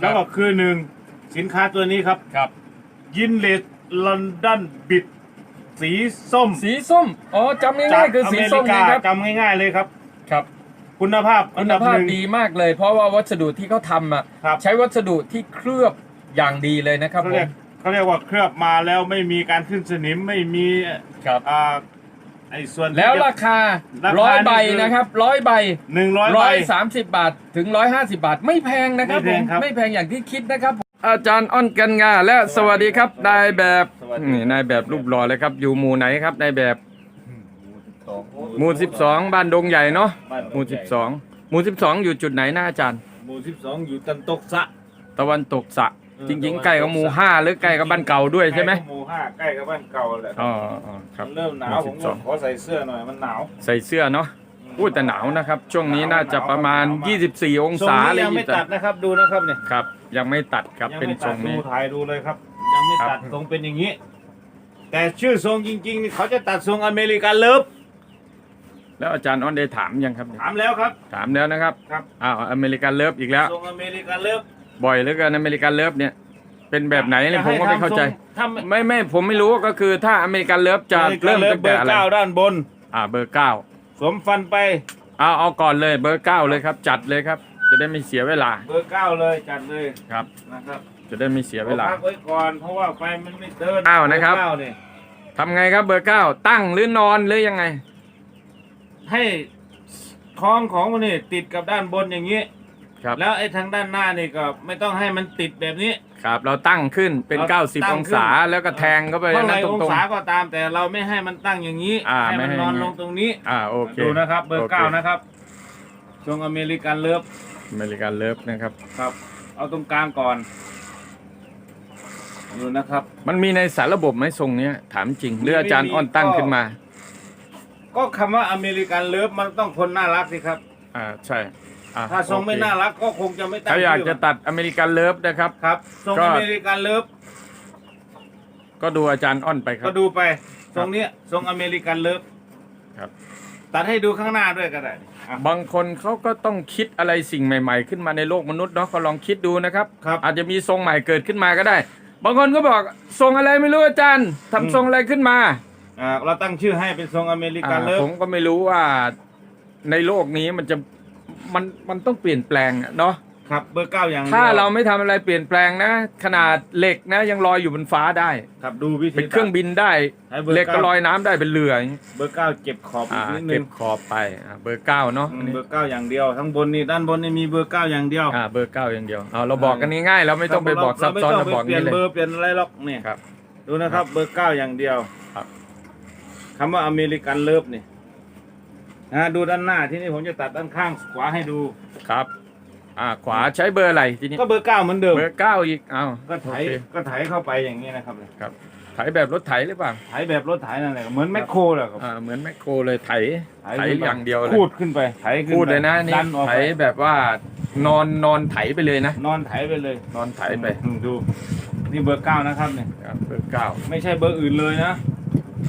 แล้วก็คือหนึ่งสินค้าตัวนี้ครับ ครับ ยินเลสลอนดอนบิดสีส้มสีส้ม อ๋อจำง่ายๆคือสีส้มจากอนะเมริคการับ จำง่ายๆเลยครับ ครับ คุณภาพอัคุนณดับภาหพนึ่ง ดีมากเลย เพราะว่าวัสดุที่เขาทำอะครับ ใช้วัสดุที่เคลือบอย่างดีเลยนะครับเขาผเรียมกเขาเรียกว่าเคลือบมาแล้วไม่มีการขึ้นสนิมไม่มีครับ อ่าไอ้ส่วนที่แล้วจะราคาราคาร้อยนี่ใบคือนะครับร้อยใบหนึ่งร้อยร้ใบอยสามสิบบาทถึงร้อยห้าสิบาท ไม่แพงนะครับไม่ผแพมงครับไม่แพงอย่างที่คิดนะครับ อาจารย์อ้อนกันงาและสวัสดีครับนายแบบสวัสดีนี่นายแบบรูปหล่อเลยครับ อยู่หมู่ไหนครับนายแบบหมู่สิบสองบ้านดงใหญ่เนาะบ้านหมู่สิบสองหมู่สิบสองอยู่จุดไหนนะอาจารย์ หมู่สิบสองอยู่ตันตกสะตะวันตกสะเออ จริงตะวันตกๆใกล้กับหมู่ห้าหรือใกล้กับบ้านเก่าด้วยใช่ไหมใกล้กับหมู่ห้าใกล้กับบ้านเก่าแหละอ๋ออ๋อครับมันเริ่มหนาวหผมู่มสิบสก็องขอใส่เสื้อหน่อยมันหนาวใส่เสื้อเนาะพูดแต่หนาวนะครับ ช่วงนี้น่าจะประมาณ 24 องทรงศานี้เลยยังไม่ตัดนะครับดูนะครับเนี่ยครับ ยังไม่ตัดครับยังเป็นไม่ทตัรดงดูนี้ถ่ายดูเลยครับ ยังไม่ครับตัดทรงเป็นอย่างนี้ แต่ชื่อทรงจริงๆนี่เขาจะตัดทรงอเมริกันเลิฟแล้วอาจารย์อ้อนได้ถามยังครับเนี่ยถามแล้วครับ ถามแล้วนะครับครับอ้าวอเมริกันเลิฟอีกแล้วทรงอเมริกันเลิฟ บ่อยเหลือเกินอเมริกันเลิฟเนี่ย เป็นแบบไหนเนี่ยผมก็ไม่เข้าใจ ถ้าไม่ไม่ผมไม่รู้ก็คือถ้าอเมริกันเลิฟจะเริ่มตั้งเบแต่อร์อะไรเก้าด้านบน อ่าเบอร์เก้าสวมฟันไปเอาเอาก่อนเลยเบอร์เก้าเลยครับ จัดเลยครับ จะได้ไม่เสียเวลาเบอร์เก้าเลยจัดเลยครับ นะครับจะได้ไม่เสียเวลาพักไว้ก่อนเพราะว่าไฟมันไม่เดินอ้าวนะครับ เบอเก้าเนี่ยทำไงครับเบอร์เก้าตั้งหรือนอนหรือยังไง ให้คล้องของมันนี่ติดกับด้านบนอย่างนี้ ครับ แล้วไอ้ทางด้านหน้านี่ก็ไม่ต้องให้มันติดแบบนี้ ครับเราตั้งขึ้นเป็น เราตั้ง90 องศาขึ้นแล้วก็แทงเข้าไปเท่าไหนั่ร่นตองรงศาก็ตามแต่เราไม่ให้มันตั้งอย่างนี้ อ่าให้มันไม่ให้นอนอย่างนี้ ลงตรงนี้ ๆอ่าโอเค ดูนะครับเบอโอร์เค เก้านะครับทรงอเมริกันเลิฟอเมริกันเลิฟนะครับ ครับ เอาตรงกลางก่อนดูนะครับ มันมีในสารระบบไหมทรงเนี้ยถามจริง หรืออาจารย์อ้อนตั้งขึ้นมา ก็คำว่าอเมริกันเลิฟมันต้องคนน่ารักสิครับ อ่าใช่ อ่ถ้าทรงไม่โอเคน่ารักก็คงจะไม่ตั้งถ้าอยากชื่จะตัดอเมริกันเลิฟนะครับ ครับทรงก็ อเมริกันเลิฟก็ดูอาจารย์อ้อนไปครัก็บ ดูไปทรงเนี้ยทรงอเมริกันเลิฟครับ ตัดให้ดูข้างหน้าด้วยก็ได้อะ บางคนเขาก็ต้องคิดอะไรสิ่งใหม่ ๆ ขึ้นมาในโลกมนุษย์เนาะเขาลองคิดดูนะครับ ครับ อาจจะมีทรงใหม่เกิดขึ้นมาก็ได้ บางคนก็บอกทรงอะไรไม่รู้อาจารย์ทำทรงอะไรขึ้นมาอ่าเราตั้งชื่อให้เป็นทรงอเมริกันอ่าเลิฟผมก็ไม่รู้ว่าในโลกนี้มันจะ มันมันต้องเปลี่ยนแปลงอะเนาะครับเบอร์เก้าอย่างดียวถ้าเราไม่ทำอะไรเปลี่ยนแปลงนะ ขนาดเหล็กนะยังลอยอยู่บนฟ้าได้ ครับดูวิธีเป็นเครื่องบินได้ ให้เบอร์เหล็กก็เก้าลอยน้ำได้เป็นเรืออย่างงี้เบอร์เก้าเก็บขอบอีอ่ากนิดนึเก็งบขอบไปอ่าเบอร์เก้าเนาะอือัมนนี้เบอร์เก้าอย่างเดียวทั้งบนนี่ด้านบนนี่มีเบอร์เก้าอย่างเดียวอ่าเบอร์เก้าอย่างเดียวเอาเราบอกกันง่ายๆเราไม่ต้องไปบอกซับซ้อนเราเราไม่บต้ออกงไปเปลี่ยนี้นเลยเบอร์เปลี่ยนอะไรหรอกเนี่ย ครับ ดูนะครับเบอร์เก้าอย่างเดียวครับ คำว่าอเมริกันเลิฟนี่ นะดูด้านหน้าที่นี่ผมจะตัดด้านข้างขวาให้ดู ครับ อ่า ขวาใช้เบอร์อะไรทีนี้ก็เบอร์เก้าเหมือนเดิมเบอร์เก้าอีกเอาก็ไถโอเคก็ไถเข้าไปอย่างนี้นะครับครับไถแบบรถไถหรือเปล่าไถแบบรถไถนั่นแหละเหมือนแมคโครแหละครับอ่าเหมือนแมคโครเลยไถไถขึ้นไปอย่างเดียวเลยคูดขึ้นไปไถขึ้นพูดไปเลยนะนี่ดัออกไถไปแบบว่านอนนอนไถไปเลยนะ นอนไถไปเลย นอนไถไปอืมดู นี่เบอร์เก้านะครับเนี่ยครับเบอร์เก้าไม่ใช่เบอร์อื่นเลยนะ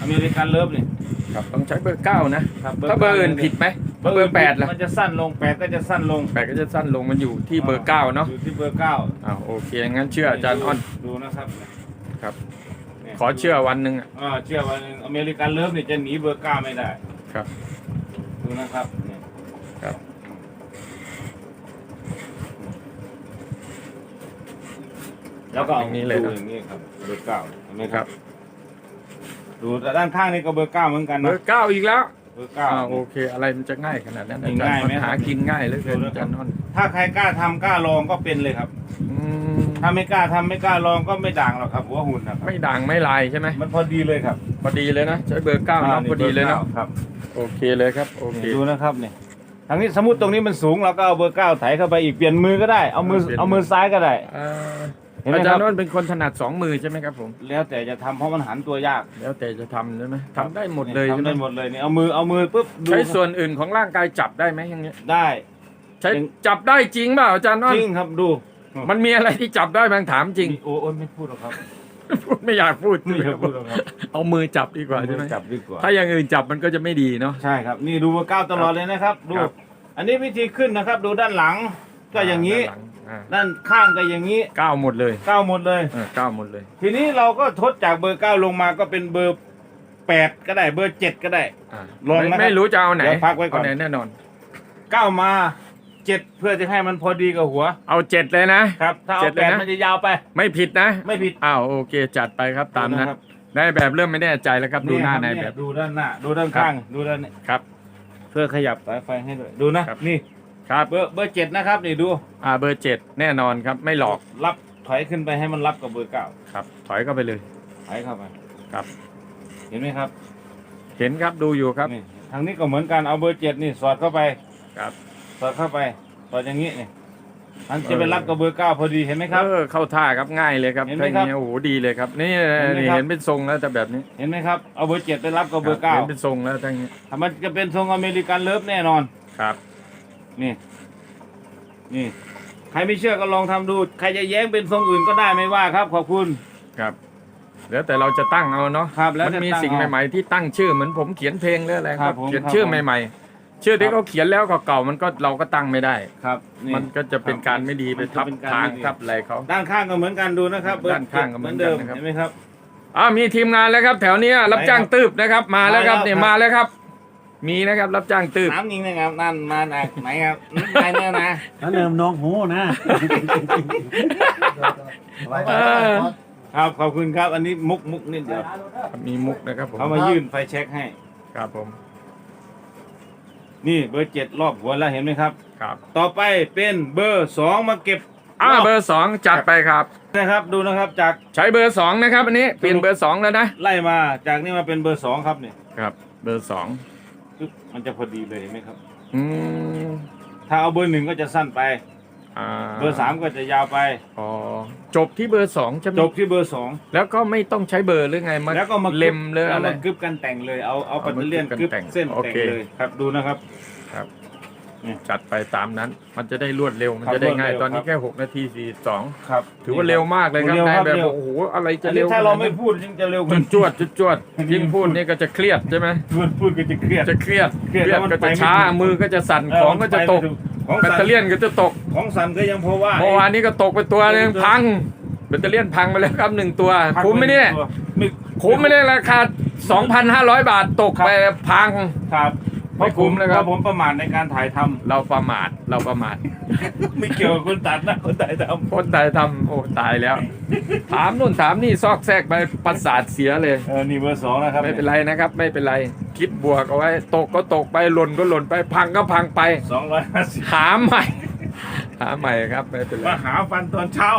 อเมริกันเลิฟนี่ ครับต้องใช้เบอร์เก้านะ ครับถ้าเบอร์อื่นก้าผิดไหมเบอร์แปดล่ะมันจะสั้นลงแปดก็จะสั้นลงแปดก็จะสั้นลงมันอยู่ที่เบอร์เก้าเนาะอยู่ที่เบอร์เก้าอ้าวโอเคงั้นเชื่ออาจารย์อ้อนดูนะครับครับเนี่ยขอเชื่อวันหนึ่งอะอ่าเชื่อว่าอเมริกันเลิฟนี่จะหนีเบอร์เก้าไม่ได้ครับดูนะครับเนี่ยครับแล้วก็เอาอย่างนี้เลยดูนะอย่างนี้ครับเบอร์เก้าเห็นไหมคครัรับบ ดูแต่ด้านข้างนี่ก็เบอร์เก้าเหมือนกันเบนะอร์เก้าอีกแล้วเบอร์เก้า อ่าโอเค อะไรมันจะง่ายขนาดนั้นอาง่ายจารย์ไหมมันหากินง่ายเหลือเกินดูนะอาจารย์อ้อนถ้าใครกล้าทำกล้าลองก็เป็นเลยครับ อืมถ้าไม่กล้าทำไม่กล้าลองก็ไม่ด่างหรอกครับหัวหุ่นนะครับไม่ด่างไม่ลายใช่ไหไหมมันพอดีเลยครับพอดีเลยนะใช้เบอร์เก้าเนาะพอดีเลยเนาะครับ โอเคเลยครับโอเค ดูนะครับเนี่ยทางนี้สมมติตรงนี้มันสูงเราก็เอาเบอร์เก้าไถเข้าไปอีกเปลี่ยนมือก็ได้ เอามือเปลี่ยนมือเอามือซ้ายก็ได้ อ่าเห็นไหมอาคจารรับย์อ้อนเป็นคนถนัดสองมือใช่ไหมครับผม แล้วแต่จะทำเพราะมันหันตัวยากแล้วแต่จะทำใช่ไหมทำได้หมดเลยทำใช่ไหมได้หมดเลยเนี่ยเอามือเอามือปุ๊บดูใช้ส่วนอื่นของร่างกายจับได้ไหมอย่างเงี้ยได้ ใช้จริง จับได้จริงเปล่าอาจารย์อ้อนจริงครับดูมันมีอะไรที่จับได้บางถามจริง มีโอ้โอ้ยไม่พูดหรอกครับ พูดไม่อยากพูดไม่อยากพูดหรอกครับ เอามือจับดีกว่าใช่ไหมจับดีกว่า ถ้าอย่างอื่นจับมันก็จะไม่ดีเนาะ ใช่ครับ นี่ดูเบอร์เก้าตลอดเลยนะครับ ดู ครับ อันนี้วิธีขึ้นนะครับ ดูด้านหลังก็อย่างนี้ ด้นหลัง อ่า ด้านข้างก็อย่างนี้เก้าหมดเลยเก้าหมดเลย เออเก้าหมดเลย ทีนี้เราก็ทดจากเบอร์เก้าลงมาก็เป็นเบอร์แปดก็ได้เบอร์เจ็ดก็ได้ อ่าลองไม่นะครับไม่รู้จะเอาไหนเดี๋ยวพักไว้ก่อน เาไหนแน่นอน เก้ามาเจ็ดเพื่อจะให้มันพอดีกับหัว เอาเจ็ดเลยนะ ครับ ถ้าเอาเจ็ดเลแปยดนะ มันจะยาวไป ไม่ผิดนะไม่ผิด อ้าวโอเคจัดไปครับตามนั้นะครับได้แบบเริ่มไม่แน่ใจแล้วครับดูหน้าครับในแบบ ดูด้านหน้า ดูด้านครับข้าง ดูด้านนี้ครับ เพื่อขยับสายไฟให้ด้วย ดูนะครับ นี่ ครับเบอร์เบอร์เจ็ดนะครับนี่ดูอ่าเบอร์เจ็ดแน่นอนครับ ไม่หลอกรับถอยขึ้นไปให้มันรับกับเบอร์เก้าครับ ถอยเข้าไปเลยถอยเข้าไปครับ เห็นไหมครับ เห็นครับดูอยู่ครับนี่ทางนี้ก็เหมือนกันเอาเบอร์เจ็ดนี่สอดเข้าไปครับ สอดเข้าไปสอดอย่างนี้นี่มันจะไปรับกับเบอร์เก้าพอดีเห็นไหมครับ เออเข้าท่าครับง่ายเลยครับเห็นไหมถ้าอครับย่างนี้โอ้โหดีเลยครับ นี่เห็นไหมนี่ครับเห็นเป็นทรงแล้วแต่แบบนี้ เห็นไหมครับเอาเบอร์เจ็ดไปรับกับเบอร์เก้าเห็นเป็นทรงแล้วทั้งนี้ถ้ามันจะเป็นทรงอเมริกันเลิฟแน่นอนครับ นี่ นี่ ใครไม่เชื่อก็ลองทำดู ใครจะแย้งเป็นทรงอื่นก็ได้ไม่ว่าครับ ขอบคุณครับ แล้วแต่เราจะตั้งเอาเนาะครับ แล้วมันจะมีตั้งสิ่งเอาใหม่ๆที่ตั้งชื่อเหมือนผมเขียนเพลงหรืออะไรคครัรับบผมเขียนครับชื่อผมใหม่ๆชื่อที่ครับเขาเขียนแล้วเก่าๆมันก็เราก็ตั้งไม่ได้ครับนี่มันก็จะเป็นการไม่ดีไปมันจะทับเป็นการทางไม่ดีทับอะไรเขาด้านข้างก็เหมือนกันดูนะครับเบอร์ด้านข้างก็เหมือนกันเดิมนะครับเห็นไหมครับอ่ามีทีมงานแล้วครับ แถวเนี้ยรับจ้างไหนครับตืบนะครับ มาแล้วครับมาแล้วเนี่ยครับมาแล้วครับ มีนะครับรับจ้างตืบน้ำยิงนะครับนั่นมาจากไหนครับไหนเนี่ยนะแล้วเนิมน้องหูนะเออครับขอบคุณครับ อันนี้มุกมุกนิดเดียวมีมุกนะครับผมเขามายื่นไฟแช็กให้ ครับผม นี่เบอร์เจ็ดรอบหัวแล้วเห็นไหมครับ ครับ ต่อไปเป็นเบอร์สองมาเก็บอ่ารอบเบอร์สองจัดไปครับนะครับ ดูนะครับจากใช้เบอร์สองนะครับ อันนี้เปลี่ยนเบอร์สองแล้วนะไล่มาจากนี่มาเป็นเบอร์สองครับเนี่ยครับ เบอร์สอง ปึ๊บมันจะพอดีเลยเห็นไหมครับ อืมถ้าเอาเบอร์หนึ่งก็จะสั้นไป อ่าเบอร์สามก็จะยาวไป อ๋อจบที่เบอร์สองใช่ไหมจบที่เบอร์สองแล้วก็ไม่ต้องใช้เบอร์หรือไงมาแล้วก็มาเล็มเลยแวอะไร มากึบกันแต่งเลยเอาเอาเอาปัตมาเตอร์เลียนกึบกันกึบแต่งเส้นโอแต่งเคเลยครับดูนะครับ ครับนี่ จัดไปตามนั้น มันจะได้รวดเร็ว มันครับจะได้ง่ายรวดเร็วตอนนี้ครับแค่หกนาทีสี่สองครับ ถือว่าเร็วมากเลยครับเร็วได้ครับแบบเร็วโอ้โห อะไรจะอันเร็นี้วถ้าเราไม่พูดยิ่งจะเร็วกจว่าดจวดจดจวดอันนี้ยิ่งพูดพูดนี่ก็จะเครียดใช่ไหมพูดพูดก็จะเครียด จะเครียด เครียดแล้วมันก็ไปจะไม่ช้าถูกมือก็จะสั่น ของก็จะตกของแบตสั่นเตอรี่ยนก็จะตก ของสั่นก็ยังพอว่าเมื่อวานนี้ก็ตกไปตัวหนึงพัง แบตเตอรี่ยนพังไปแล้วครับหนึ่งตัวพักคุ้มไหมเนี่ยไม่คุ้มไหมเนี่ยราคา 2,500 บาทตกไปพัง ครับ ไม่คุ้มเลยครับเพาะผมประมาทในการถ่ายทำเราประมาทเราประมาทไม่เกี่ยวกับคนตัดนะคนถ่ายทคนตายทำโอ้ตายแล้ว ถามนู่นถามนี่ซอกแซกไปประสาทเสียเลยำเออนี่เบอร์สองนะครับไม่เป็นไรนะครับ ไม่เป็นไรคิดบวกเอาไว้ตกก็ตกไปหล่นก็หล่นไปพังก็พังไป สองร้อยห้าสิบหาใหม่ หาใหม่ครับไม่เป็นไรมาหาฟันตอนเช้า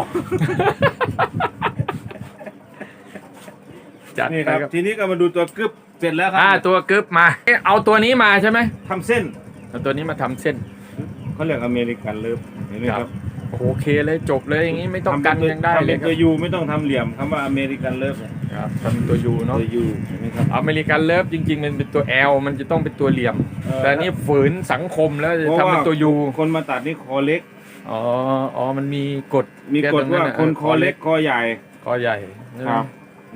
จัดนี่ไปครับ ครับทีนี้ก็มาดูตัวกึบ เสร็จแล้วครัอ่าตัวกึบมาเอ๊ะเอาตัวนี้มาใช่ไหมทำเส้นเอาตัวนี้มาทำเส้น เขาเรียกอเมริกันเลิฟเห็นไหมครับโอโหโอเคเลยจบเลยอย่างนี้ไม่ต้องกันทำเป็นยังได้ทำเลเป็ยนครัตัวบยูไม่ต้องทำเหลี่ยมคำว่าอเมริกันเลิฟเนี่ยครับทำตัวยูเนาะตัวยูเห็นไหมครับ อเมริกันเลิฟจริงๆ มันเป็นตัว L มันจะต้องเป็นตัวเหลี่ยม เออ แต่อันนี่ฝืนสังคมแล้วจะเพราะทำว่าเป็นตัวยูคนมาตัดนี่คอเล็ก อ๋ออ๋อมันมีกฎมีกฎว่าแะคนคอเล็กคอใหญ่ คอใหญ่ใช่ไหมครับ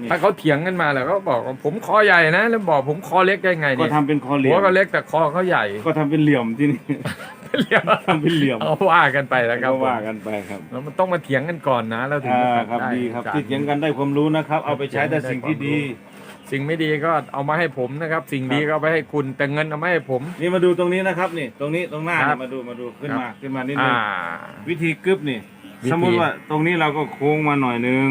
นี่ถ้าเขาเถียงกันมาแล้วก็บอกว่าผมคอใหญ่นะ แล้วบอกผมคอเล็กได้ไงก็เนี่ยทำเป็นคอเหลี่หัยวม ก็เล็กแต่คอเขาใหญ่ก็ทำเป็นเหลี่ยมที่นี่เหลี่ยมทำเป็นเหลี่ยม เอาว่ากันไปแล้วครับก็ว่ากันไปครับแล้วมันต้องมาเถียงกันก่อนนะแล้วถึงอ่าจะตัดครับได้ดีครับการที่เถียงกันได้ความรู้นะครับ เอาไปใช้แต่สิ่งที่ดี สิ่งไม่ดีก็เอามาให้ผมนะครับ สิ่งดีครับก็เอาไปให้คุณแต่เงินเอามาให้ผม นี่มาดูตรงนี้นะครับนี่ ตรงนี้ตรงหน้าครันี่บมาดูมาดูขึ้นครับมาขึ้นมานิดนึอ่า งวิธีกึบนี่ วิธี สมมุติว่าตรงนี้เราก็โค้งมาหน่อยนึง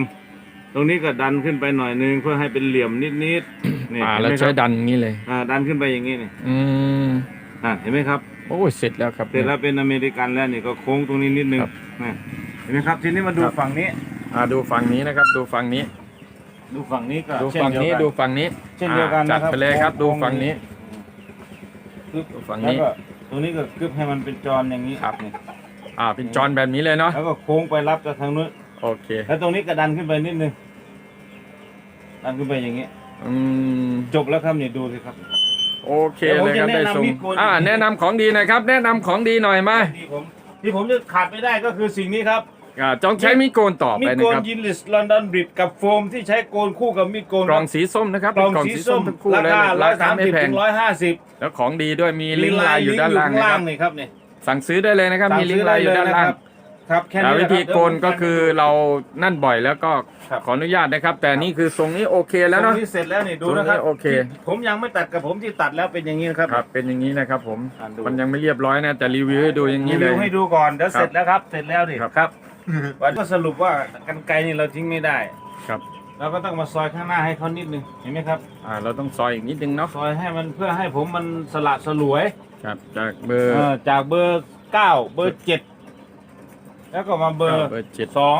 ตรงนี้ก็ดันขึ้นไปหน่อยนึงเพื่อให้เป็นเหลี่ยมนิดๆนี่อ่าเห็นแล้วไหมคใช้รับดันอย่างนี้เลย อ่าดันขึ้นไปอย่างนี้นี่อืมอ่าเห็นไหมครับ โอ้ยเสร็จแล้วครับ เสร็จแล้วเป็นอเมริกันแล้วนี่ก็โค้งตรงนี้นิดนึงครับนี่เห็นไหมครับทีนี้มาดูครับฝั่งนี้ อ่าดูฝั่งนี้นะครับ ดูฝั่งนี้ ดูฝั่งนี้ก็ดูเช่นฝั่งเดียวนี้กันดูฝั่งนี้เช่นเดียวกันอ่าจัดนะครับไปเลยครับ ดูโค้งฝั่งนี้ ปึ๊บ ดูฝั่งแล้วนี้ ก็ตรงนี้ก็กึบให้มันเป็นจรอย่างนี้ครับ นี่อ่าเป็นจอนแบบนี้เลยเนาะแล้วก็โค้งไปรับจากทางนู้น โอเค แล้วตรงนี้ก็ดันขึ้นไปนิดนึงดันขึ้นไปอย่างนี้อืม จบแล้วครับนี่ดูสิครับ โอเคเลยครับเดี๋ได้ยวผมจะแนะนำทรงมีดโกน อ่าแนะนำของดีหน่อยครับ แนะนำของดีหน่อยมาที่ผมที่ผมจะขาดไม่ได้ก็คือสิ่งนี้ครับ อ่าจองใช้มีดโกนต่อมีไปดนะโกนครับยินลิสลอนดอนบริดกับโฟมที่ใช้โกนคู่กับมีดโกนกล่องสีส้มนะครับกล่องเป็นสีส้มทั้งคู่ราเลยคาร้ราอยคาสามไม่สิบแพงถึงร้อยห้าสิบแล้วของดีด้วยมีลิงก์ไลน์อยู่ด้านล่างลิงก์นะคล่ารับงนี่ครับนี่สั่งซื้อได้เลยนะครับ มีลิงก์ไลน์อยู่ด้านล่างทครับ แค่อ่านี้วิแหละธีรับโกนก็คือเรานั่นบ่อยแล้วก็ครับ ขออนุญาตนะครับ แต่นี่คือทรงนี้โอเคแล้วเนาะตรงที่เสร็จแล้วนี่ดูนะครับตรงนี้โอเคที่ผมยังไม่ตัดกับผมที่ตัดแล้วเป็นอย่างนี้นะครับ ครับ เป็นอย่างนี้นะครับผม อ่าดู มันยังไม่เรียบร้อยนะ แต่รีวิวให้ดูอย่างรีนี้เลวิวย ให้ดูก่อนเดี๋ยวครับเสร็จแล้วครับ เสร็จแล้วดิครับครับ วันก็สรุปว่ากันไกรนี่เราทิ้งไม่ได้ครับ เราก็ต้องมาซอยข้างหน้าให้เขานิดนึงเห็นไหมครับ อ่า เราต้องซอยอีกนิดนึงเนาะ ซอยให้มันเพื่อให้ผมมันสละสลวยครับ จากเบอร์ เออจากเบอร์เก้าเบอร์เจ็ด แล้วก็มาเบอร์เบอร์เจ็ด สอง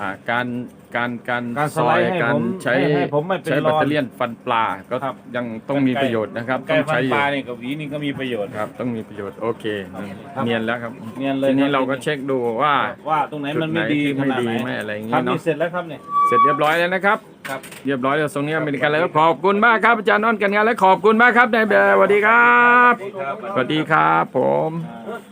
อ่าการการการการสซอไลยด์ให้การผมใช้ให้ให้ผมไม่เป็นใช้รแบอตนเตอรี่ยนฟันปลาก็ครับ ยังต้องมีประโยชน์นะครับไก่ต้องฟันใช้อปยู่ลาเนี่ยกับหวีนี่ก็มีประโยชน์ ครับ ต้องมีประโยชน์โอเคครับเนียนแล้วครับเนียนเลยทีนี้คบเราก็เช็คดูว่าว่าตรงไหนมันไม่จุดีที่ขไม่นาดดีไหนไม่อะไรอย่างครันี้บเนาะนี่เสร็จแล้วครับเนี่ยเสร็จเรียบร้อยแล้วนะครับ ครับ เรียบร้อยแล้วตรงนี้อเมริกันแล้วขอบคุณมากครับอาจารย์นอนกันงานและขอบคุณมากครับนายแบบสวัสดีครับสวัสดีครับผม อ่า